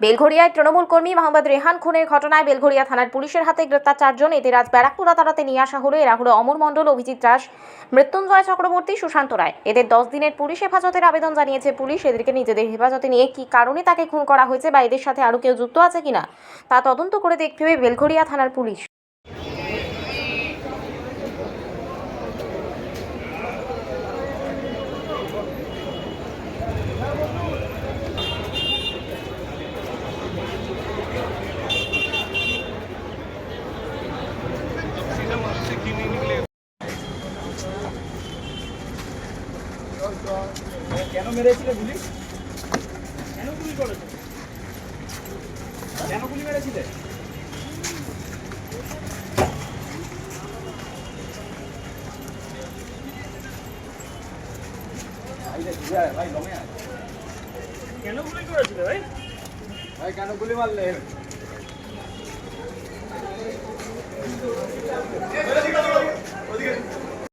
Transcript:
বেলঘরিয়ায় তৃণমূল কর্মী মোহাম্মদ রেহান খুনের ঘটনায় বেলঘড়িয়া থানার পুলিশের হাতে গ্রেপ্তার চারজন। এদের আজ ব্যারাকপুর আদালতে নিয়ে আসা হলো। এরা হলো অমর মণ্ডল, অভিজিৎ দাস, মৃত্যুঞ্জয় চক্রবর্তী, সুশান্ত রায়। এদের দশ দিনের পুলিশ হেফাজতের আবেদন জানিয়েছে পুলিশ। এদেরকে নিজেদের হেফাজতে নিয়ে কি কারণে তাকে খুন করা হয়েছে বা এদের সাথে আরও কেউ যুক্ত আছে কিনা, তা তদন্ত করে দেখতে হবে বেলঘরিয়া থানার পুলিশ। কেন মেরেছিলে গুলি? কেন গুলি করেছে? কেন গুলি মেরেছিলে? কেন গুলি করেছিলে ভাই? ভাই কেন গুলি মারলে?